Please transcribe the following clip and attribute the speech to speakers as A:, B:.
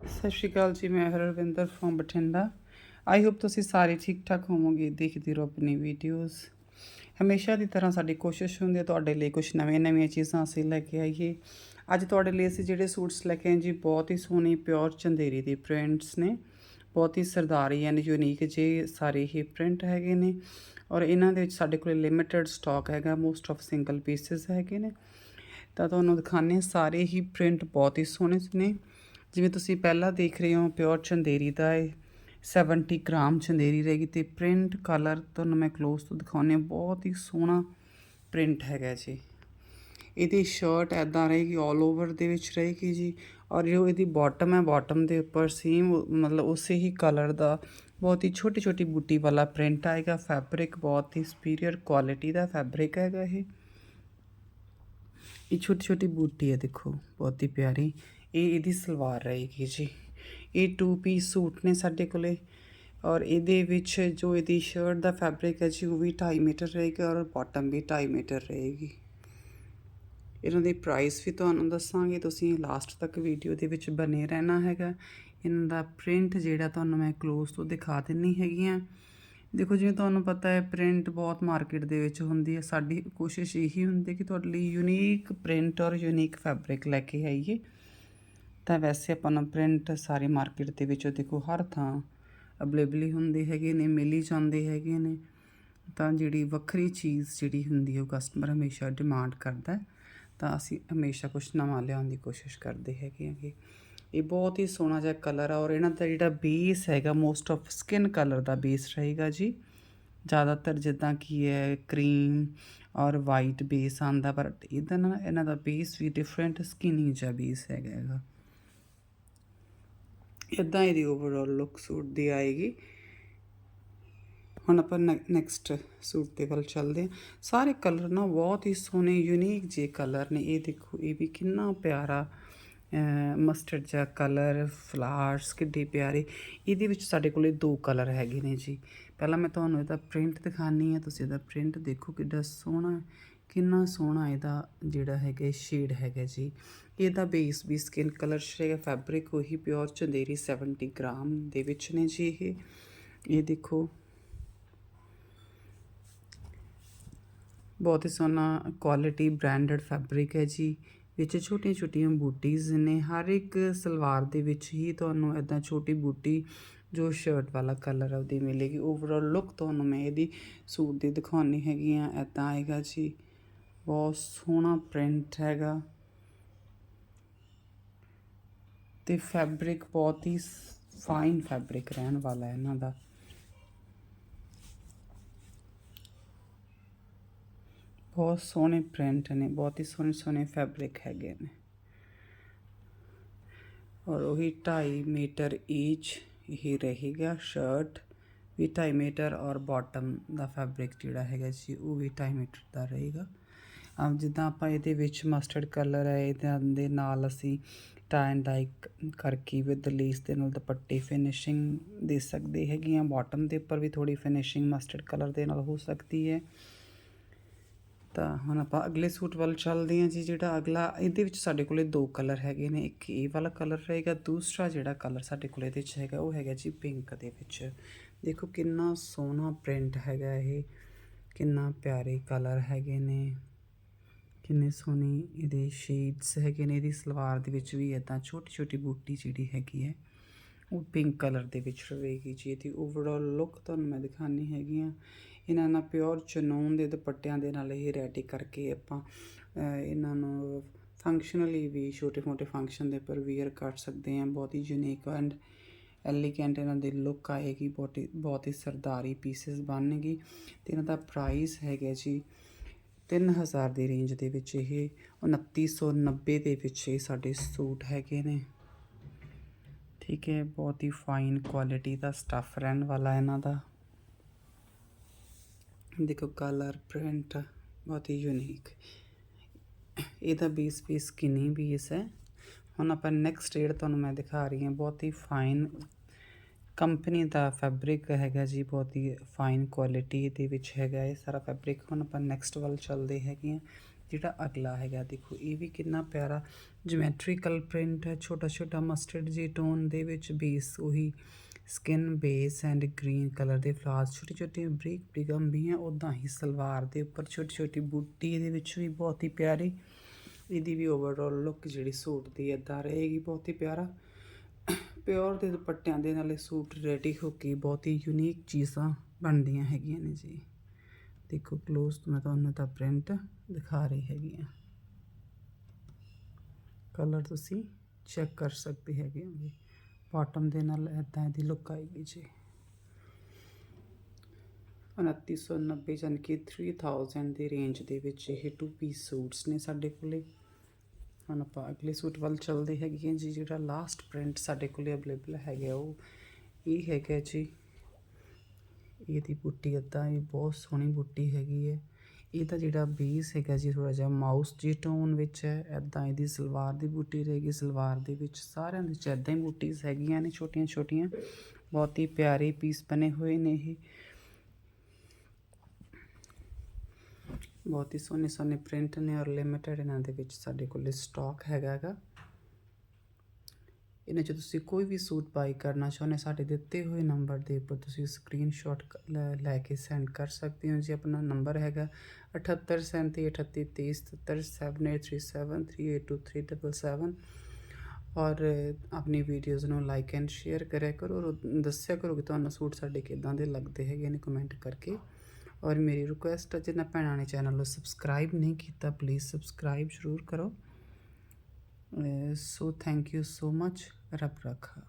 A: ਸਤਿ ਸ਼੍ਰੀ ਅਕਾਲ ਜੀ, ਮੈਂ Harvinder from Bathinda. I hope ਤੁਸੀਂ ਸਾਰੇ ਠੀਕ ਠਾਕ ਹੋਵੋਗੇ, ਦੇਖਦੇ ਰਹੋ ਆਪਣੀ ਵੀਡੀਓਜ਼ ਹਮੇਸ਼ਾ ਦੀ ਤਰ੍ਹਾਂ ਸਾਡੀ ਕੋਸ਼ਿਸ਼ ਹੁੰਦੀ ਹੈ ਤੁਹਾਡੇ ਲਈ ਕੁਝ ਨਵੀਆਂ ਨਵੀਆਂ ਚੀਜ਼ਾਂ ਅਸੀਂ ਲੈ ਕੇ ਆਈਏ। ਅੱਜ ਤੁਹਾਡੇ ਲਈ ਅਸੀਂ ਜਿਹੜੇ ਸੂਟਸ ਲੈ ਕੇ ਆਏ ਜੀ, ਬਹੁਤ ਹੀ ਸੋਹਣੇ ਪਿਓਰ ਚੰਦੇਰੀ ਦੇ ਪ੍ਰਿੰਟਸ ਨੇ। ਬਹੁਤ ਹੀ ਸਰਦਾਰੀ ਐਂਡ ਯੂਨੀਕ ਜੇ ਸਾਰੇ ਹੀ ਪ੍ਰਿੰਟ ਹੈਗੇ ਨੇ। ਔਰ ਇਹਨਾਂ ਦੇ ਵਿੱਚ ਸਾਡੇ ਕੋਲ ਲਿਮਿਟਿਡ ਸਟਾਕ ਹੈਗਾ ਮੋਸਟ ਆਫ ਸਿੰਗਲ ਪੀਸਸ ਹੈਗੇ ਨੇ। ਤਾਂ ਤੁਹਾਨੂੰ ਦਿਖਾਉਂਦੇ ਹਾਂ, ਸਾਰੇ ਹੀ ਪ੍ਰਿੰਟ ਬਹੁਤ ਹੀ ਸੋਹਣੇ ਨੇ। ਜਿਵੇਂ ਤੁਸੀਂ ਪਹਿਲਾਂ ਦੇਖ ਰਹੇ ਹੋ ਪਿਓਰ ਚੰਦੇਰੀ ਦਾ ਹੈ 70 ਗ੍ਰਾਮ ਚੰਦੇਰੀ ਰਹੇਗੀ ਤੇ ਪ੍ਰਿੰਟ ਕਲਰ ਤੁਹਾਨੂੰ ਮੈਂ ক্লোਜ਼ ਤੋਂ ਦਿਖਾਉਨੇ ਬਹੁਤ ਹੀ ਸੋਹਣਾ ਪ੍ਰਿੰਟ ਹੈਗਾ ਜੀ। ਇਹਦੀ ਸ਼ਰਟ ਐਦਾਂ ਰਹੇਗੀ 올 ਓਵਰ ਦੇ ਵਿੱਚ ਰਹੇਗੀ ਜੀ ਔਰ ਜੋ ਇਹਦੀ ਬਾਟਮ ਹੈ ਬਾਟਮ ਦੇ ਉੱਪਰ ਸੇਮ ਮਤਲਬ ਉਸੇ ਹੀ ਕਲਰ ਦਾ ਬਹੁਤ ਹੀ ਛੋਟੀ ਛੋਟੀ ਬੂਟੀ ਵਾਲਾ ਪ੍ਰਿੰਟ ਆਏਗਾ ਫੈਬਰਿਕ ਬਹੁਤ ਹੀ ਸੁਪੀਰੀਅਰ ਕੁਆਲਿਟੀ ਦਾ ਫੈਬਰਿਕ ਹੈਗਾ ਇਹ। ਇਹ ਛੋਟੀ ਛੋਟੀ ਬੂਟੀ ਹੈ, ਦੇਖੋ, ਬਹੁਤ ਹੀ ਪਿਆਰੀ। ਇਹ ਇਹਦੀ ਸਲਵਾਰ ਰਹੇਗੀ ਜੀ। ਇਹ ਟੂ ਪੀਸ ਸੂਟ ਨੇ ਸਾਡੇ ਕੋਲੇ ਔਰ ਇਹਦੇ ਵਿੱਚ ਜੋ ਇਹਦੀ ਸ਼ਰਟ ਦਾ ਫੈਬਰਿਕ ਹੈ ਜੀ, ਉਹ ਵੀ 2.5 ਮੀਟਰ ਰਹੇਗਾ ਔਰ ਬਾਟਮ ਵੀ 2.5 ਮੀਟਰ ਰਹੇਗੀ। ਇਹਨਾਂ ਦੀ ਪ੍ਰਾਈਸ ਵੀ ਤੁਹਾਨੂੰ ਦੱਸਾਂਗੇ, ਤੁਸੀਂ ਲਾਸਟ ਤੱਕ ਵੀਡੀਓ ਦੇ ਵਿੱਚ ਬਨੇ ਰਹਿਣਾ ਹੈਗਾ। ਇਹਨਾਂ ਦਾ ਪ੍ਰਿੰਟ ਜਿਹੜਾ ਤੁਹਾਨੂੰ ਮੈਂ ক্লোਜ਼ ਤੋਂ ਦਿਖਾ ਦਿੰਨੀ ਹੈਗੀ ਆ ਦੇਖੋ, ਜਿਵੇਂ ਤੁਹਾਨੂੰ ਪਤਾ ਹੈ ਪ੍ਰਿੰਟ ਬਹੁਤ ਮਾਰਕੀਟ ਦੇ ਵਿੱਚ ਹੁੰਦੀ ਹੈ। ਸਾਡੀ ਕੋਸ਼ਿਸ਼ ਇਹੀ ਹੁੰਦੀ ਕਿ ਤੁਹਾਡੇ ਲਈ ਯੂਨੀਕ ਪ੍ਰਿੰਟ ਔਰ ਯੂਨੀਕ ਫੈਬਰਿਕ ਲੈ ਕੇ ਆਈਏ। ਤਾਂ ਵੈਸੇ ਆਪਾਂ ਨੂੰ ਪ੍ਰਿੰਟ ਸਾਰੀ ਮਾਰਕੀਟ ਦੇ ਵਿੱਚ ਦੇਖੋ ਹਰ ਥਾਂ ਅਵੇਲੇਬਲ ਹੀ ਹੁੰਦੇ ਹੈਗੇ ਨੇ, ਮਿਲ ਹੀ ਜਾਂਦੇ ਹੈਗੇ ਨੇ। ਤਾਂ ਜਿਹੜੀ ਵੱਖਰੀ ਚੀਜ਼ ਜਿਹੜੀ ਹੁੰਦੀ ਹੈ ਉਹ ਕਸਟਮਰ ਹਮੇਸ਼ਾ ਡਿਮਾਂਡ ਕਰਦਾ ਤਾਂ ਅਸੀਂ ਹਮੇਸ਼ਾ ਕੁਝ ਨਵਾਂ ਲਿਆਉਣ ਦੀ ਕੋਸ਼ਿਸ਼ ਕਰਦੇ ਹੈਗੇ ਆਂਗੇ ਇਹ ਬਹੁਤ ਹੀ ਸੋਹਣਾ ਜਿਹਾ ਕਲਰ ਆ ਔਰ ਇਹਨਾਂ ਦਾ ਜਿਹੜਾ ਬੇਸ ਹੈਗਾ ਮੋਸਟ ਆਫ ਸਕਿਨ ਕਲਰ ਦਾ ਬੇਸ ਰਹੇਗਾ ਜੀ। ਜ਼ਿਆਦਾਤਰ ਜਿੱਦਾਂ ਕੀ ਹੈ ਕਰੀਮ ਔਰ ਵਾਈਟ ਬੇਸ ਆਂਦਾ ਪਰ ਇਹਦਾ ਨਾ ਇਹਨਾਂ ਦਾ ਬੇਸ ਵੀ ਡਿਫਰੈਂਟ ਸਕਿਨੀ ਜਿਹਾ ਬੇਸ ਹੈਗਾ ਹੈਗਾ। ਇਦਾਂ ਇਹਦੀ ਓਵਰਆਲ ਲੁੱਕ ਸੂਟ ਦੀ ਆਏਗੀ। ਹੁਣ ਆਪਾਂ ਨੈਕਸਟ ਸੂਟ ਦੇ ਵੱਲ ਚੱਲਦੇ ਹਾਂ। ਸਾਰੇ ਕਲਰ ਨਾ ਬਹੁਤ ਹੀ ਸੋਹਣੇ ਯੂਨੀਕ ਜੇ ਕਲਰ ਨੇ। ਇਹ ਦੇਖੋ, ਇਹ ਵੀ ਕਿੰਨਾ ਪਿਆਰਾ ਮਸਟਰਡ ਜਿਹਾ ਕਲਰ ਫਲਾਰਸ ਕਿੱਡੇ ਪਿਆਰੇ। ਇਹਦੇ ਵਿੱਚ ਸਾਡੇ ਕੋਲੇ ਦੋ ਕਲਰ ਹੈਗੇ ਨੇ ਜੀ। ਪਹਿਲਾਂ ਮੈਂ ਤੁਹਾਨੂੰ ਇਹਦਾ ਪ੍ਰਿੰਟ ਦਿਖਾਣੀ ਹੈ। ਤੁਸੀਂ ਇਹਦਾ ਪ੍ਰਿੰਟ ਦੇਖੋ ਕਿੱਡਾ ਸੋਹਣਾ ਕਿੰਨਾ ਸੋਹਣਾ ਇਹਦਾ ਜਿਹੜਾ ਹੈਗਾ ਸ਼ੇਡ ਹੈਗਾ ਜੀ। ਇਹਦਾ ਬੇਸ ਵੀ ਸਕਿਨ ਕਲਰ ਸ਼ੇਗਾ ਫੈਬਰਿਕ ਉਹੀ ਪਿਓਰ ਚੰਦੇਰੀ 70 ਗ੍ਰਾਮ ਦੇ ਵਿੱਚ ਨੇ ਜੀ ਇਹ। ਇਹ ਦੇਖੋ। ਬਹੁਤ ਹੀ ਸੋਹਣਾ ਕੁਆਲਿਟੀ ਬ੍ਰਾਂਡਡ ਫੈਬਰਿਕ ਹੈ ਜੀ। ਵਿੱਚ ਛੋਟੀਆਂ ਛੋਟੀਆਂ ਬੂਟੀਜ਼ ਨੇ। ਹਰ ਇੱਕ ਸਲਵਾਰ ਦੇ ਵਿੱਚ ਹੀ ਤੁਹਾਨੂੰ ਇਦਾਂ ਛੋਟੀ ਬੂਟੀ ਜੋ ਸ਼ਰਟ ਵਾਲਾ ਕਲਰ ਹੈ ਉਹਦੀ ਮਿਲੇਗੀ। ਓਵਰਆਲ ਲੁੱਕ ਤੁਹਾਨੂੰ ਮੈਂ ਇਹਦੀ ਸੂਟ ਦੀ ਦਿਖਾਉਣੀ ਹੈਗੀ ਆ ਇਦਾਂ ਆਏਗਾ ਜੀ। ਬਹੁਤ ਸੋਹਣਾ ਪ੍ਰਿੰਟ ਹੈਗਾ ਤੇ ਫੈਬਰਿਕ ਬਹੁਤ ਹੀ ਫਾਈਨ ਫੈਬਰਿਕ ਰਹਿਣ ਵਾਲਾ ਹੈ ਇਹਨਾਂ ਦਾ ਬਹੁਤ ਸੋਹਣੇ ਪ੍ਰਿੰਟ ਨੇ ਬਹੁਤ ਹੀ ਸੋਹਣੇ ਸੋਹਣੇ ਫੈਬਰਿਕ ਹੈਗੇ ਨੇ ਔਰ ਉਹੀ 2.5 ਮੀਟਰ ਈਚ ਹੀ ਰਹੇਗਾ ਸ਼ਰਟ ਵੀ 2.5 ਮੀਟਰ ਔਰ ਬਾਟਮ ਦਾ ਫੈਬਰਿਕ ਜਿਹੜਾ ਹੈਗਾ ਜੀ, ਉਹ ਵੀ 2.5 ਮੀਟਰ ਦਾ ਰਹੇਗਾ। ਆ ਜਿੱਦਾਂ ਆਪਾਂ ਇਹਦੇ ਵਿੱਚ ਮਸਟਰਡ ਕਲਰ ਹੈ, ਇਹਦੇ ਦੇ ਨਾਲ ਅਸੀਂ ਟਾਈ ਐਂਡ ਡਾਈ ਕਰਕੇ ਵਿਦ ਲੇਸ ਦੇ ਨਾਲ ਦੁਪੱਟੇ ਫਿਨਿਸ਼ਿੰਗ ਦੇ ਸਕਦੇ ਹੈਗੇ ਆ ਬਾਟਮ ਦੇ ਉੱਪਰ ਵੀ ਥੋੜੀ ਫਿਨਿਸ਼ਿੰਗ ਮਸਟਰਡ ਕਲਰ ਦੇ ਨਾਲ ਹੋ ਸਕਦੀ ਹੈ। ਤਾਂ ਹੁਣ ਆਪਾਂ ਅਗਲੇ ਸੂਟ ਵੱਲ ਚੱਲਦੇ ਹਾਂ ਜੀ, ਜਿਹੜਾ ਅਗਲਾ, ਇਹਦੇ ਵਿੱਚ ਸਾਡੇ ਕੋਲੇ ਦੋ ਕਲਰ ਹੈਗੇ ਨੇ। ਇੱਕ ਇਹ ਵਾਲਾ ਕਲਰ ਰਹੇਗਾ, ਦੂਸਰਾ ਜਿਹੜਾ ਕਲਰ ਸਾਡੇ ਕੋਲੇ ਇਹਦੇ ਵਿੱਚ ਹੈਗਾ, ਉਹ ਹੈਗਾ ਜੀ ਪਿੰਕ ਦੇ ਵਿੱਚ। ਦੇਖੋ ਕਿੰਨਾ ਸੋਹਣਾ ਪ੍ਰਿੰਟ ਹੈਗਾ ਇਹ, ਕਿੰਨਾ ਪਿਆਰੇ ਕਲਰ ਹੈਗੇ ਨੇ। ਕਿੰਨੇ ਸੋਹਣੇ ਇਹਦੇ ਸ਼ੇਡਸ ਹੈਗੇ ਨੇ, ਇਹਦੀ ਸਲਵਾਰ ਦੇ ਵਿੱਚ ਵੀ ਇਦਾਂ ਛੋਟੀ ਛੋਟੀ ਬੂਟੀ ਜਿਹੜੀ ਹੈਗੀ ਹੈ, ਉਹ ਪਿੰਕ ਕਲਰ ਦੇ ਵਿੱਚ ਰਹੇਗੀ ਜੀ। ਇਹਦੀ ਓਵਰਆਲ ਲੁੱਕ ਤੁਹਾਨੂੰ ਮੈਂ ਦਿਖਾਣੀ ਹੈਗੀ ਆ ਇਹਨਾਂ ਨਾਲ ਪਿਓਰ ਚਨੂਨ ਦੇ ਦੁਪੱਟਿਆਂ ਦੇ ਨਾਲ ਇਹ ਰੈਡੀ ਕਰਕੇ ਆਪਾਂ ਇਹਨਾਂ ਨੂੰ ਫੰਕਸ਼ਨਲੀ ਵੀ ਛੋਟੇ ਮੋਟੇ ਫੰਕਸ਼ਨ ਦੇ ਪਰ ਵੇਅਰ ਕਰ ਸਕਦੇ ਹਾਂ। ਬਹੁਤ ਹੀ ਯੂਨੀਕ ਐਂਡ ਐਲੀਗੈਂਟ ਇਹਨਾਂ ਦੀ ਲੁੱਕ ਆਏਗੀ, ਬਹੁਤ ਹੀ ਬਹੁਤ ਹੀ ਸਰਦਾਰੀ ਪੀਸਸ ਬਣਨਗੇ। ਤੇ ਇਹਨਾਂ ਦਾ ਪ੍ਰਾਈਸ ਹੈਗਾ ਜੀ 3000 ਦੀ ਰੇਂਜ ਦੇ ਵਿੱਚ ਇਹ 2990 ਦੇ ਵਿੱਚ ਇਹ ਸਾਡੇ ਸੂਟ ਹੈਗੇ ਨੇ। ਠੀਕ ਹੈ, ਬਹੁਤ ਹੀ ਫਾਈਨ ਕੁਆਲਿਟੀ ਦਾ ਸਟੱਫ ਰਹਿਣ ਵਾਲਾ ਇਹਨਾਂ ਦਾ। ਦੇਖੋ ਕਲਰ ਪ੍ਰਿੰਟ ਬਹੁਤ ਹੀ ਯੂਨੀਕ ਇਹਦਾ ਬੇਸ ਪੀਸ ਕਿੰਨੀ ਬੇਸ ਹੈ। ਹੁਣ ਆਪਾਂ ਨੈਕਸਟ ਰੇਡ ਤੁਹਾਨੂੰ ਮੈਂ ਦਿਖਾ ਰਹੀ ਹਾਂ, ਬਹੁਤ ਹੀ ਫਾਈਨ ਕੰਪਨੀ ਦਾ ਫੈਬਰਿਕ ਹੈਗਾ ਜੀ, ਬਹੁਤ ਹੀ ਫਾਈਨ ਕੁਆਲਿਟੀ ਦੇ ਵਿੱਚ ਹੈਗਾ ਇਹ ਸਾਰਾ ਫੈਬਰਿਕ। ਹੁਣ ਆਪਾਂ ਨੈਕਸਟ ਵੱਲ ਚੱਲਦੇ ਹੈਗੇ ਆ ਜਿਹੜਾ ਅਗਲਾ ਹੈਗਾ, ਦੇਖੋ, ਇਹ ਵੀ ਕਿੰਨਾ ਪਿਆਰਾ ਜਿਓਮੈਟ੍ਰੀਕਲ ਪ੍ਰਿੰਟ ਹੈ ਛੋਟਾ ਛੋਟਾ ਮਸਟਰਡ ਜੀ ਟੋਨ ਦੇ ਵਿੱਚ ਬੇਸ ਉਹੀ skin base and green colour ਦੇ ਫਲਾਸ ਛੋਟੀ ਛੋਟੀਆਂ ਬਰੀਕ ਬਰੀਕ ਅੰਬੀਆਂ ਉਦਾਂ ਹੀ ਸਲਵਾਰ ਦੇ ਉੱਪਰ ਛੋਟੀ ਛੋਟੀ ਬੂਟੀ, ਇਹਦੇ ਵਿੱਚ ਵੀ ਬਹੁਤ ਹੀ ਪਿਆਰੀ, ਇਹਦੀ ਵੀ ਓਵਰਆਲ ਲੁੱਕ ਜਿਹੜੀ ਸੂਟ ਦੀ ਇਦਾਂ ਰਹੇਗੀ, ਬਹੁਤ ਹੀ ਪਿਆਰਾ। ਪਿਓਰ ਦੇ ਦੁਪੱਟਿਆਂ ਦੇ ਨਾਲੇ ਸੂਟ ਰੈਡੀ ਹੋ ਕੇ ਬਹੁਤ ਹੀ ਯੂਨੀਕ ਚੀਜ਼ਾਂ ਬਣਦੀਆਂ ਹੈਗੀਆਂ ਨੇ ਜੀ। ਦੇਖੋ ਕਲੋਜ਼ ਮੈਂ ਤੁਹਾਨੂੰ ਤਾਂ ਪ੍ਰਿੰਟ ਦਿਖਾ ਰਹੀ ਹੈਗੀ ਆ ਕਲਰ ਤੁਸੀਂ ਚੈੱਕ ਕਰ ਸਕਦੇ ਹੈਗੇ ਹੋ ਜੀ। ਬਾਟਮ ਦੇ ਨਾਲ ਇਦਾਂ ਇਹਦੀ ਲੁੱਕ ਆਏਗੀ ਜੀ। 2990 ਜਾਣੀ ਕਿ 3000 ਦੀ ਰੇਂਜ ਦੇ ਵਿੱਚ ਇਹ ਟੂ ਪੀਸ ਸੂਟਸ ਨੇ ਸਾਡੇ ਕੋਲੇ। ਹੁਣ ਆਪਾਂ ਅਗਲੇ ਸੂਟ ਵੱਲ ਚੱਲਦੇ ਹੈਗੇ ਹਾਂ ਜੀ, ਜਿਹੜਾ ਲਾਸਟ ਪ੍ਰਿੰਟ ਸਾਡੇ ਕੋਲੇ ਅਵੇਲੇਬਲ ਹੈਗਾ ਉਹ ਇਹ ਹੈਗਾ ਜੀ। ਇਹਦੀ ਬੁੱਟੀ ਅੱਦਾ ਇਹ ਬਹੁਤ ਸੋਹਣੀ ਬੁੱਟੀ ਹੈਗੀ ਹੈ। ਇਹਦਾ ਜਿਹੜਾ ਬੇਸ ਹੈਗਾ ਜੀ ਥੋੜਾ ਜਿਹਾ ਮਾਊਸ ਜੀ ਟੋਨ ਵਿੱਚ ਹੈ। ਐਦਾਂ ਇਹਦੀ ਸਲਵਾਰ ਦੀ ਬੁੱਟੀ ਰਹੇਗੀ ਸਲਵਾਰ ਦੇ ਵਿੱਚ ਸਾਰਿਆਂ ਦੇ ਵਿੱਚ ਐਦਾਂ ਹੀ ਬੁੱਟੀਆਂ ਹੈਗੀਆਂ ਨੇ ਛੋਟੀਆਂ ਛੋਟੀਆਂ ਬਹੁਤ ਹੀ ਪਿਆਰੇ ਪੀਸ ਬਣੇ ਹੋਏ ਨੇ ਇਹ। ਬਹੁਤ ਹੀ ਸੋਹਣੇ ਸੋਹਣੇ ਪ੍ਰਿੰਟ ਨੇ ਔਰ ਲਿਮਿਟਡ ਇਹਨਾਂ ਦੇ ਵਿੱਚ ਸਾਡੇ ਕੋਲ ਸਟਾਕ ਹੈਗਾ ਹੈਗਾ ਇਹਨਾਂ 'ਚ ਤੁਸੀਂ ਕੋਈ ਵੀ ਸੂਟ ਬਾਈ ਕਰਨਾ ਚਾਹੁੰਦੇ ਸਾਡੇ ਦਿੱਤੇ ਹੋਏ ਨੰਬਰ ਦੇ ਉੱਪਰ ਤੁਸੀਂ ਸਕਰੀਨਸ਼ਾਟ ਲੈ ਕੇ ਸੈਂਡ ਕਰ ਸਕਦੇ ਹੋ ਜੀ। ਆਪਣਾ ਨੰਬਰ ਹੈਗਾ 783738377837382377 ਔਰ ਆਪਣੀ ਵੀਡੀਓਜ਼ ਨੂੰ ਲਾਈਕ ਐਂਡ ਸ਼ੇਅਰ ਕਰਿਆ ਕਰੋ ਔਰ ਦੱਸਿਆ ਕਰੋ ਕਿ ਤੁਹਾਨੂੰ ਸੂਟ ਸਾਡੇ ਕਿਦਾਂ ਦੇ ਲੱਗਦੇ ਹੈਗੇ ਨੇ ਕਮੈਂਟ ਕਰਕੇ। ਔਰ ਮੇਰੀ ਰਿਕੁਐਸਟ ਹੈ ਜਿਨ੍ਹਾਂ ਭੈਣਾਂ ਨੇ ਚੈਨਲ ਨੂੰ ਸਬਸਕ੍ਰਾਈਬ ਨਹੀਂ ਕੀਤਾ ਪਲੀਜ਼ ਸਬਸਕ੍ਰਾਈਬ ਜ਼ਰੂਰ ਕਰੋ। ਸੋ ਥੈਂਕ ਯੂ ਸੋ ਮੱਚ ਰੱਬ ਰੱਖਾ।